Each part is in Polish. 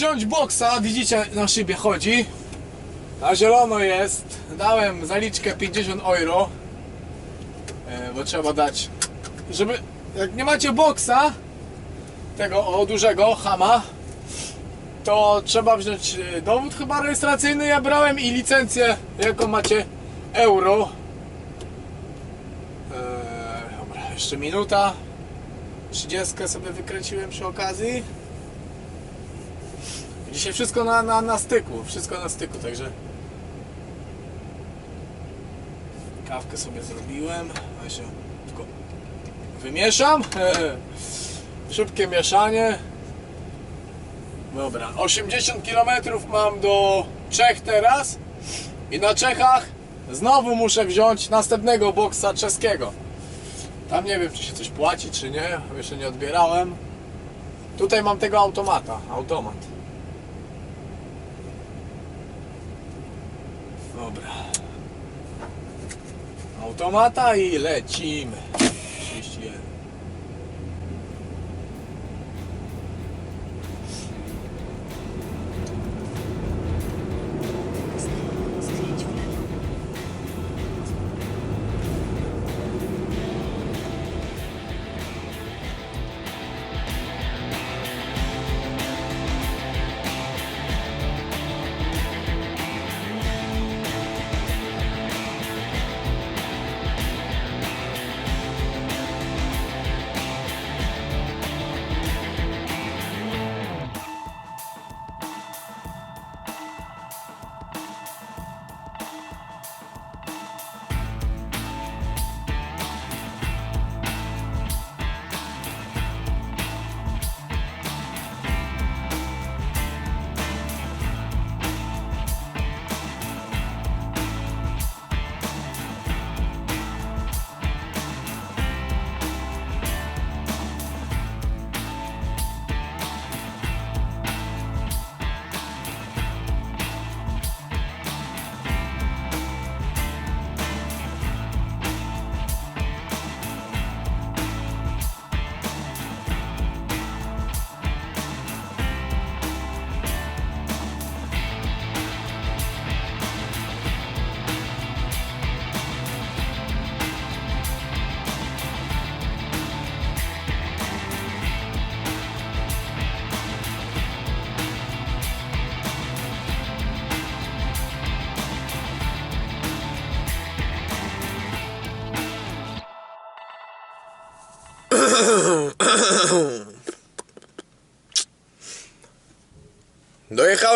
Wziąć boksa, widzicie na szybie chodzi. Na zielono jest. Dałem zaliczkę 50 euro. E, bo trzeba dać, żeby jak nie macie boksa, tego o, dużego hama, to trzeba wziąć e, dowód chyba rejestracyjny. Ja brałem i licencję, jaką macie euro. E, dobra, jeszcze minuta. 30 sobie wykręciłem przy okazji. Dzisiaj wszystko na, na, na styku, wszystko na styku, także kawkę sobie zrobiłem, a się tylko wymieszam. Szybkie mieszanie. Dobra, 80 km mam do Czech teraz i na Czechach znowu muszę wziąć następnego boksa czeskiego. Tam nie wiem, czy się coś płaci, czy nie, jeszcze nie odbierałem. Tutaj mam tego automata, automat. Dobra. Automata i lecimy.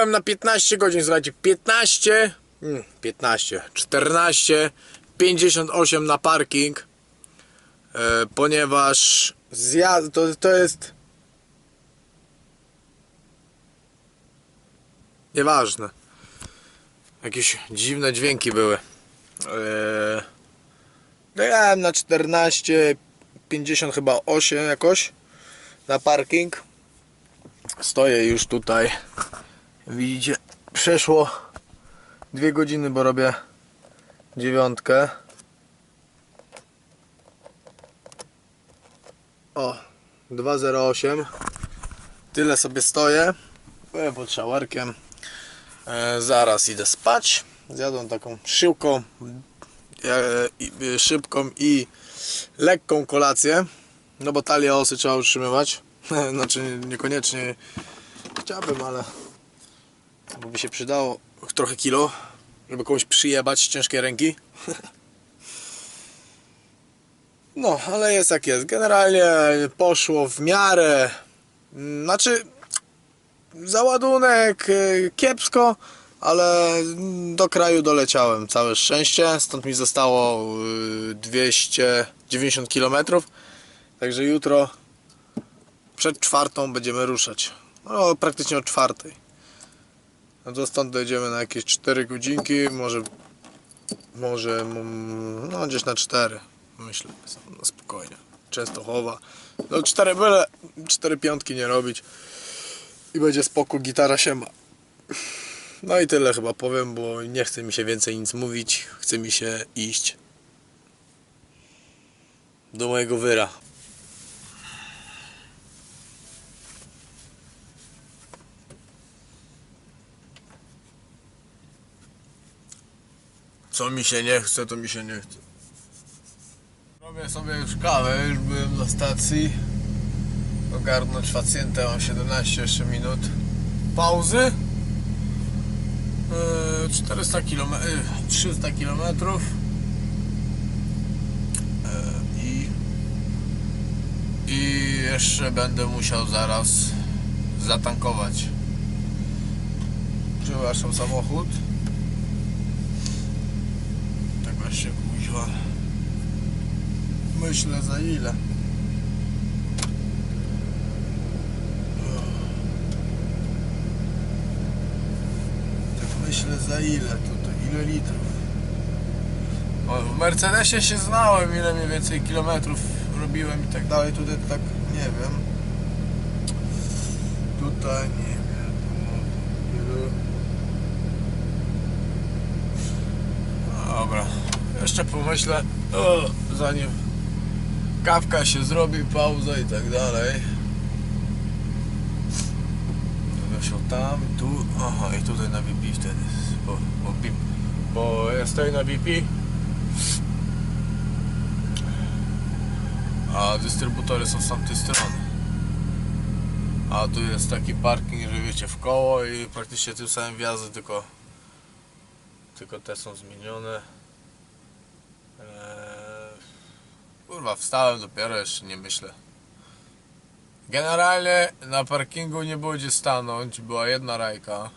Dojechałem na 15 godzin, słuchajcie, 15, mm, 15, 14, 58 na parking, e, ponieważ zjazd, to, to jest nieważne, jakieś dziwne dźwięki były. E, dojechałem na 14, 50 chyba 8 jakoś na parking. Stoję już tutaj. Widzicie, przeszło dwie godziny, bo robię dziewiątkę. O, 2.08. Tyle sobie stoję. Byłem pod szałarkiem. E, zaraz idę spać. Zjadłem taką szybką, e, e, szybką i lekką kolację. No bo talię osy trzeba utrzymywać. Znaczy niekoniecznie chciałbym, ale bo by się przydało trochę kilo, żeby komuś przyjebać z ciężkiej ręki. No, ale jest jak jest. Generalnie poszło w miarę. Znaczy, załadunek y, kiepsko, ale do kraju doleciałem. Całe szczęście. Stąd mi zostało y, 290 km. Także jutro przed czwartą będziemy ruszać. No, praktycznie o czwartej. No to stąd dojdziemy na jakieś 4 godzinki, może może no gdzieś na 4 myślę, no spokojnie. Częstochowa. No 4 byle 4 piątki nie robić i będzie spoko, gitara się ma. No i tyle chyba powiem, bo nie chce mi się więcej nic mówić, chce mi się iść do mojego wyra. Co mi się nie chce, to mi się nie chce. Robię sobie już kawę, już byłem na stacji. Ogarnąć pacjentę, mam 17 jeszcze minut. Pauzy. Yy, 400 km, 300 km. I, I jeszcze będę musiał zaraz zatankować. Przepraszam samochód. Kuźwa. Myślę za ile. Tak myślę za ile tutaj, ile litrów. O, w Mercedesie się znałem, ile mniej więcej kilometrów robiłem i tak dalej. Tutaj to tak nie wiem. Tutaj nie wiem. Dobra, jeszcze pomyślę, o, zanim kawka się zrobi, pauza i tak dalej. Się tam, tu, aha i tutaj na BP wtedy, bo, bo, bo ja stoję na BP, a dystrybutory są z tamtej strony. A tu jest taki parking, że wiecie, w koło i praktycznie tym samym wjazdy, tylko tylko te są zmienione. Eee, kurwa, wstałem dopiero, jeszcze nie myślę. Generalnie na parkingu nie było gdzie stanąć, była jedna rajka.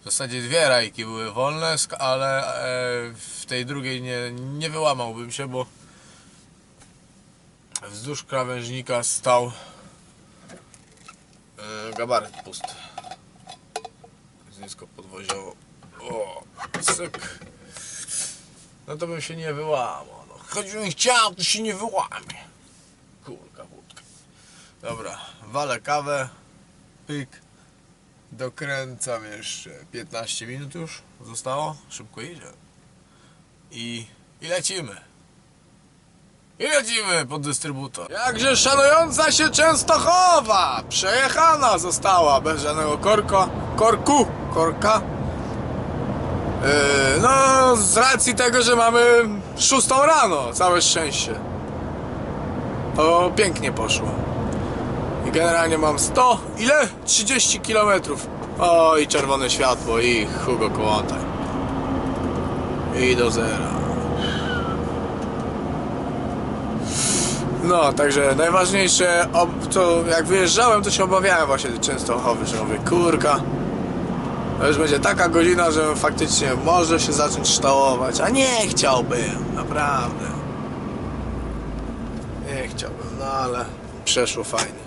W zasadzie dwie rajki były wolne, ale e, w tej drugiej nie, nie wyłamałbym się, bo wzdłuż krawężnika stał e, gabaryt pusty. Z nisko podwoziowo. O, cyk. No to bym się nie wyłamał. No. Choćbym chciał, to się nie wyłamie. Kurka wódka. Dobra, walę kawę. Pyk. Dokręcam jeszcze 15 minut już zostało. Szybko idzie. I, i lecimy. I lecimy pod dystrybutor. Jakże szanująca się Częstochowa! Przejechana została bez żadnego korka, korku, korka. Yy, no, z racji tego, że mamy szóstą rano, całe szczęście. To pięknie poszło. I generalnie mam 100, ile? 30 km. O, i czerwone światło, i Hugo Kołątaj. I do zera. No, także najważniejsze, to jak wyjeżdżałem, to się obawiałem właśnie tej Częstochowy, że mówię, kurka, już będzie taka godzina, że faktycznie może się zacząć ształować, a nie chciałbym, naprawdę. Nie chciałbym, no ale przeszło fajnie.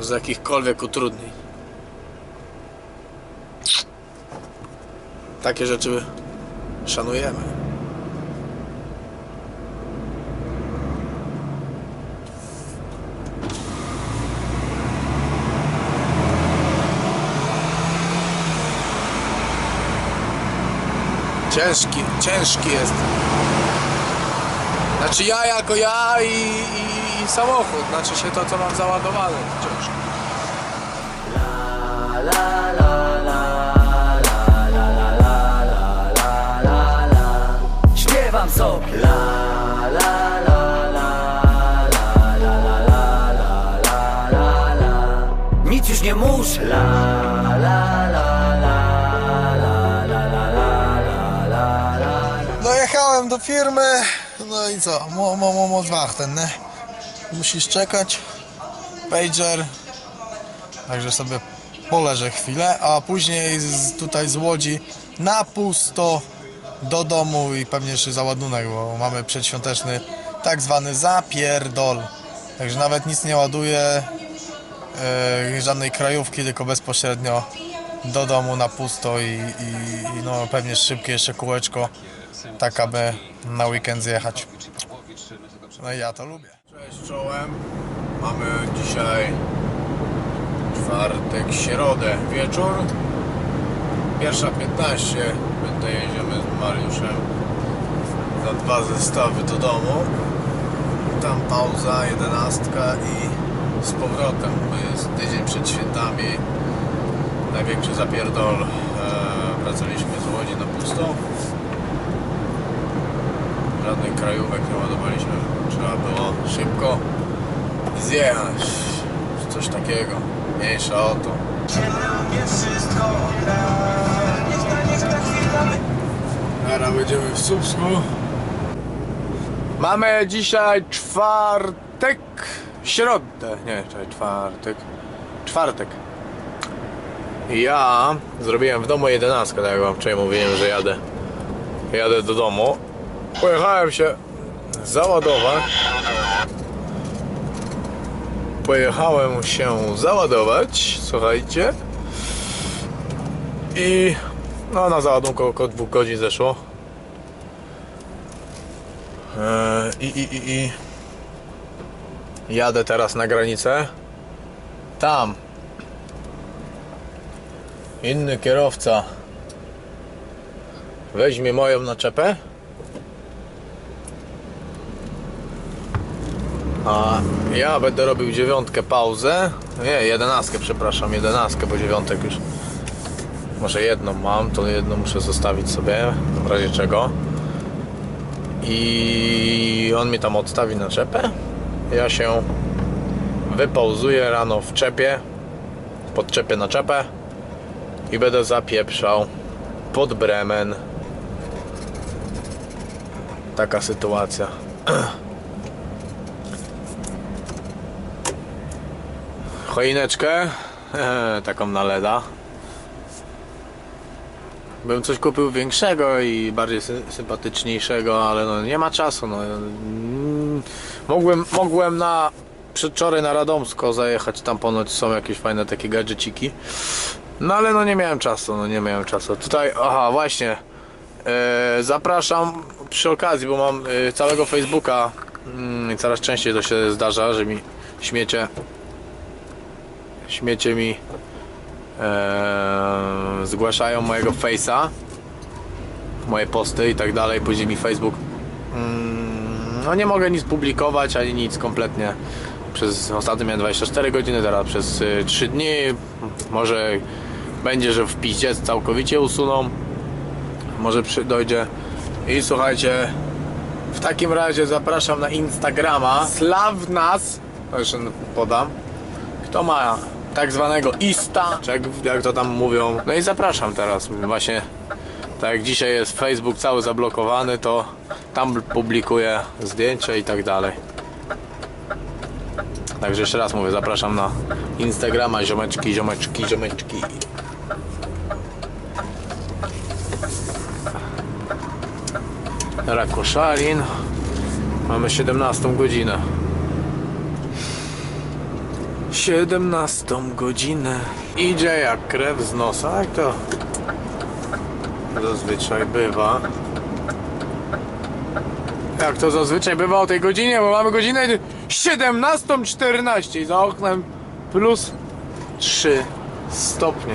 Z jakichkolwiek utrudnień. Takie rzeczy szanujemy. Ciężki, ciężki jest. Znaczy ja jako ja i, i, i samochód, znaczy się to co mam załadowane. Ciężko. Śpiewam sobie la la la la la la la la la la la la Nic już nie muszę la la do firmy, no i co, mo, mo, mo, mo warten, nie? Musisz czekać, pager, także sobie poleżę chwilę, a później z, tutaj z Łodzi na pusto do domu i pewnie jeszcze załadunek, bo mamy przedświąteczny tak zwany zapierdol. Także nawet nic nie ładuję, e, żadnej krajówki, tylko bezpośrednio do domu na pusto i, i, i no pewnie szybkie jeszcze kółeczko, tak aby na weekend zjechać. No i ja to lubię. Cześć czołem. Mamy dzisiaj czwartek, środę, wieczór. Pierwsza 15 będę jedziemy z Mariuszem za dwa zestawy do domu. Tam pauza, jedenastka i z powrotem, bo jest tydzień przed świętami. Największy zapierdol. E, wracaliśmy z Łodzi na pusto. Żadnych krajówek nie ładowaliśmy. Trzeba było szybko zjechać. Coś takiego. Mniejsza o to. Teraz będziemy w Słupsku. Mamy dzisiaj czwartek, środę, nie, czekaj, czwartek, czwartek. Ja zrobiłem w domu jedenastkę, tak jak wam wczoraj mówiłem, że jadę. Jadę do domu. Pojechałem się załadować. Pojechałem się załadować, słuchajcie. I no na załadunku około dwóch godzin zeszło. Eee, I, i, i, i jadę teraz na granicę. Tam inny kierowca weźmie moją naczepę. A ja będę robił dziewiątkę pauzę. Nie, jedenastkę, przepraszam, jedenastkę, bo dziewiątek już. Może jedną mam, to jedną muszę zostawić sobie, w razie czego. I on mi tam odstawi naczepę. Ja się wypauzuję rano w czepie, podczepię naczepę i będę zapieprzał pod Bremen. Taka sytuacja. Choineczkę, taką na leda. Bym coś kupił większego i bardziej sy- sympatyczniejszego, ale no nie ma czasu. No. Mm, Mogłem, mogłem na przedwczoraj na Radomsko zajechać, tam ponoć są jakieś fajne takie gadżeciki. No ale no nie miałem czasu, no nie miałem czasu. Tutaj, aha, właśnie. E, zapraszam przy okazji, bo mam e, całego Facebooka i coraz częściej to się zdarza, że mi śmiecie śmiecie mi e, zgłaszają mojego face'a moje posty i tak dalej, później mi Facebook. Mm, no nie mogę nic publikować, ani nic kompletnie. Przez ostatnio miałem 24 godziny, teraz przez y, 3 dni. Może będzie, że w piździe całkowicie usuną. Może przy, dojdzie i słuchajcie w takim razie zapraszam na Instagrama. Slawnas to jeszcze podam. Kto ma tak zwanego Ista, czy jak, jak to tam mówią. No i zapraszam teraz. Właśnie tak jak dzisiaj jest Facebook cały zablokowany, to tam publikuję zdjęcia i tak dalej. Także jeszcze raz mówię, zapraszam na Instagrama ziomeczki, ziomeczki, ziomeczki. Rakoszalin. Mamy 17 godzinę. 17 godzinę. Idzie jak krew z nosa, jak to zazwyczaj bywa. Jak to zazwyczaj bywa o tej godzinie, bo mamy godzinę 17.14 i za oknem plus 3 stopnie.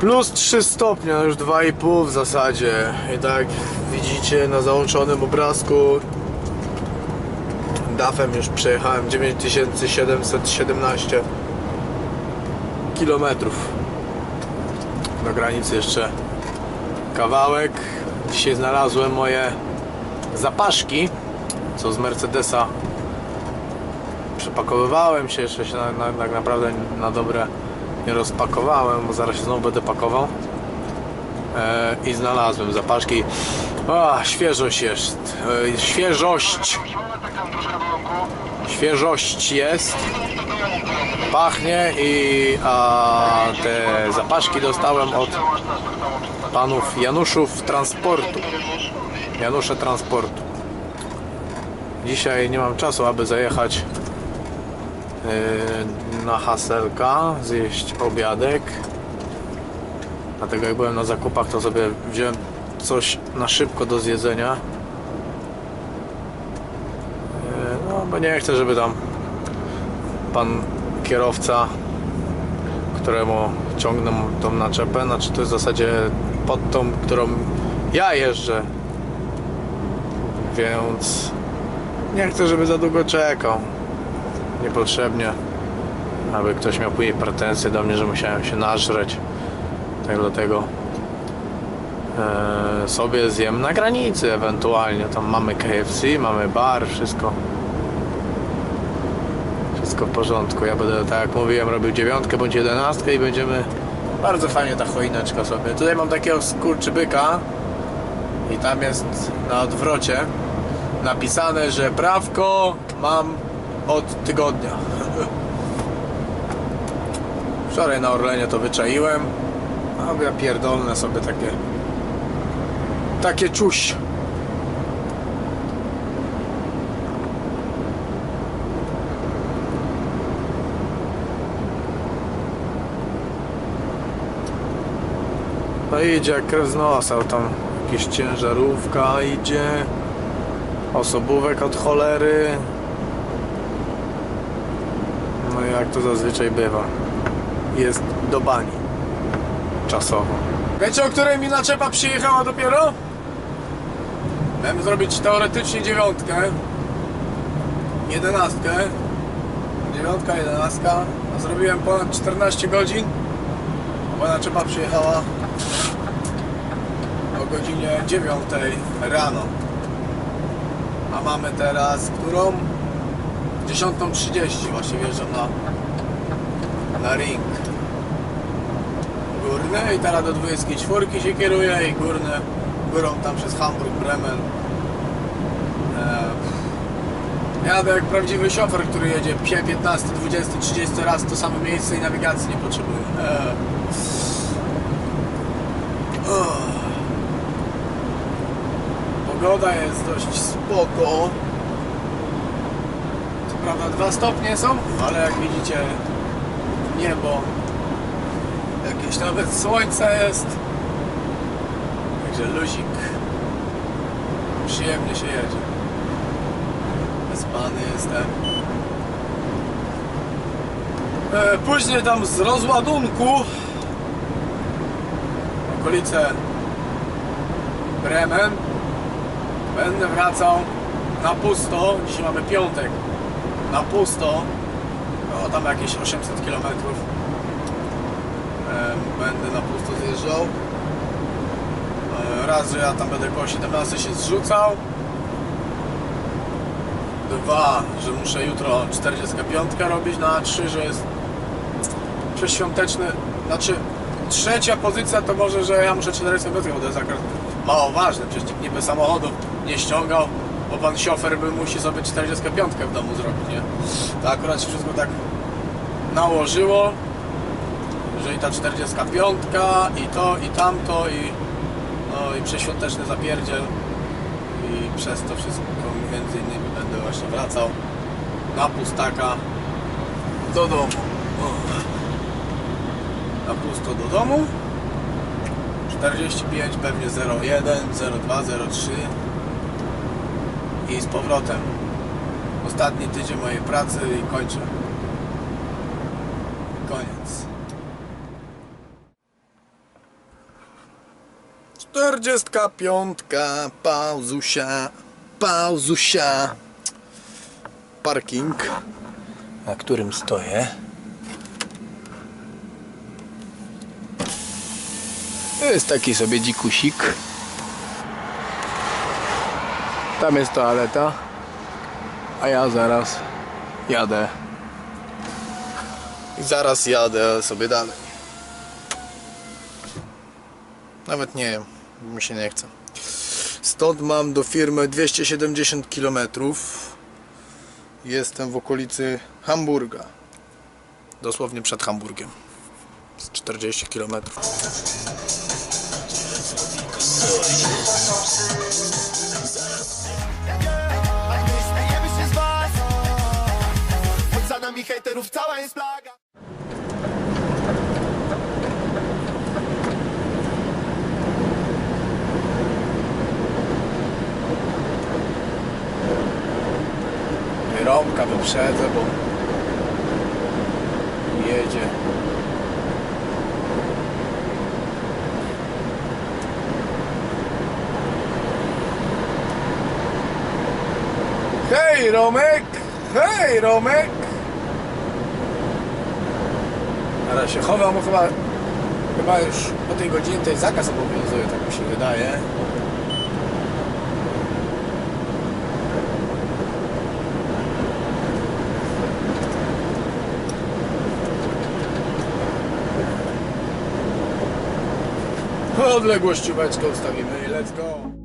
Plus 3 stopnie, no już 2,5 w zasadzie. I tak widzicie na załączonym obrazku DAF-em już przejechałem 9717 kilometrów. Do granicy jeszcze kawałek. Dzisiaj znalazłem moje zapaszki co z Mercedesa przepakowywałem się jeszcze się na, na, tak naprawdę na dobre nie rozpakowałem bo zaraz się znowu będę pakował. E, i znalazłem zapaszki. O, świeżość jest. E, świeżość świeżość jest pachnie i a te zapaszki dostałem od panów Januszów Transportu. Janusze Transportu. Dzisiaj nie mam czasu, aby zajechać yy, na Haselka zjeść obiadek. Dlatego jak byłem na zakupach to sobie wziąłem coś na szybko do zjedzenia No, bo nie chcę, żeby tam pan kierowca, któremu ciągnę tą naczepę, znaczy to jest w zasadzie pod tą, którą ja jeżdżę, więc nie chcę, żeby za długo czekał. Niepotrzebnie, aby ktoś miał później pretensje do mnie, że musiałem się nażreć. Tak dlatego e, sobie zjem na granicy ewentualnie. Tam mamy KFC, mamy bar, wszystko. Wszystko w porządku. Ja będę, tak jak mówiłem, robił dziewiątkę bądź jedenastkę i będziemy... Bardzo fajnie ta choineczka sobie. Tutaj mam takiego skurczybyka i tam jest na odwrocie napisane, że prawko mam od tygodnia. Wczoraj na Orlenie to wyczaiłem, a ja pierdolne sobie takie takie czuś. Idzie jak krew z nosa, tam jakaś ciężarówka idzie, osobówek od cholery. No jak to zazwyczaj bywa, jest do bani czasowo. Wiecie o której mi naczepa przyjechała dopiero? Miałem zrobić teoretycznie dziewiątkę, jedenastkę, dziewiątka, jedenastka, a zrobiłem ponad 14 godzin, moja naczepa przyjechała o godzinie 9 rano. A mamy teraz którą? 10.30 właśnie wjeżdżam na, na ring górny i teraz do 24 się kieruje i górny górą tam przez Hamburg, Bremen. Eee, jadę jak prawdziwy szofer, który jedzie 15, 20, 30 raz to samo miejsce i nawigacji nie potrzebuje. Eee. Pogoda jest dość spoko. Co prawda dwa stopnie są, ale jak widzicie niebo Jakieś nawet słońce jest. Także luzik. Przyjemnie się jedzie. Wyspany jestem. E, później tam z rozładunku okolice Bremen będę wracał na pusto. Dzisiaj mamy piątek. Na pusto. O, tam jakieś 800 kilometrów. Em, będę na pusto zjeżdżał. E, Raz, że ja tam będę koło 17 się zrzucał. Dwa, że muszę jutro 45 robić na A3, że jest przeświąteczny. Znaczy, trzecia pozycja to może, że ja muszę 45, bo to jest akurat mało ważne. Przecież nikt nie by samochodów nie ściągał, bo pan szofer by musi sobie 45 w domu zrobić, nie? To akurat się wszystko tak nałożyło że i ta 45 i to i tamto i no i przeświąteczny zapierdziel i przez to wszystko między innymi będę właśnie wracał na pustaka do domu. Na pusto do domu. 45 pewnie 01 02 03 i z powrotem. Ostatni tydzień mojej pracy i kończę. Koniec. 45 pauzusia, pauzusia. Parking, na którym stoję. To jest taki sobie dzikusik. Tam jest toaleta, a ja zaraz jadę. I zaraz jadę sobie dalej. Nawet nie wiem, mi się nie chce. Stąd mam do firmy 270 km. Jestem w okolicy Hamburga. Dosłownie przed Hamburgiem. Z 40 km. Hejterów cała jest plaga Romka wyprzedzę, bo jedzie. Hej Romek! Hej Romek! Teraz się chowam, chyba Chyba już po tej godzinie tutaj zakaz obowiązuje, tak mi się wydaje. Odległościóweczkę ustawimy i let's go.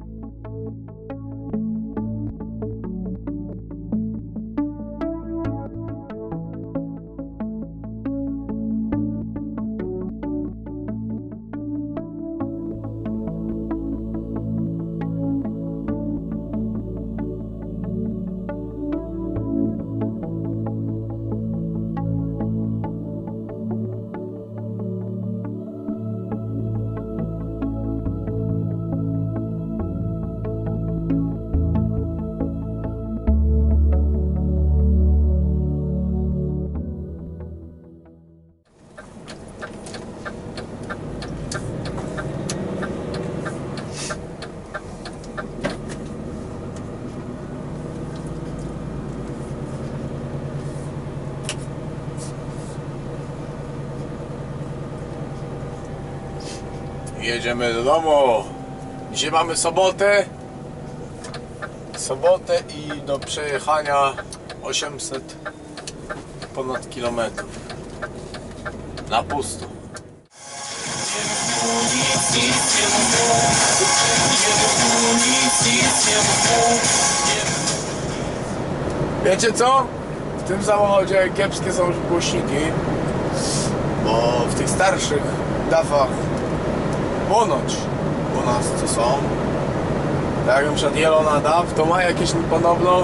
Jedziemy do domu. Dzisiaj mamy sobotę. Sobotę i do przejechania 800 ponad kilometrów. Na pusto. Wiecie co? W tym samochodzie kiepskie są głośniki, bo w tych starszych dawach ponoć u nas co są. Tak jak na przykład Jelona DAW, to ma jakieś podobno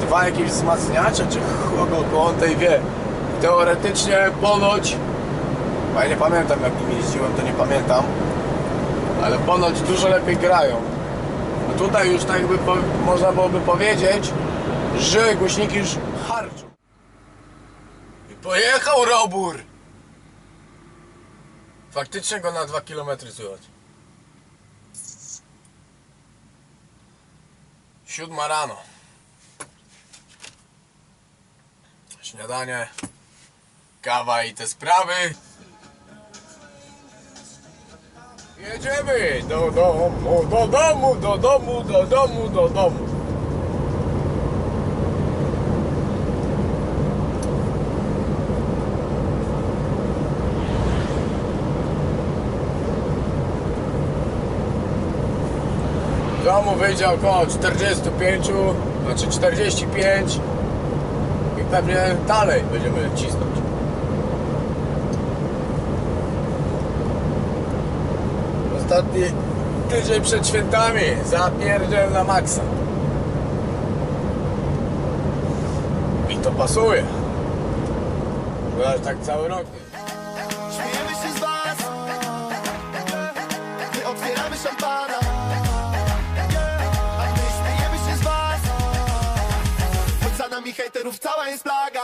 dwa jakieś wzmacniacze, czy kogo on tej wie. Teoretycznie ponoć, ja nie pamiętam jak nimi jeździłem, to nie pamiętam, ale ponoć dużo lepiej grają. A tutaj już tak po, można byłoby powiedzieć, że głośniki już harczą. I pojechał robór! Faktycznie go na 2 km słychać. Siódma rano. Śniadanie, kawa i te sprawy. Jedziemy do domu, do domu, do domu, do domu, do domu. Domu wyjdzie około 45, znaczy 45 i pewnie dalej będziemy cisnąć. Ostatni tydzień przed świętami zapierdziel na maksa. I to pasuje. Bo tak cały rok. A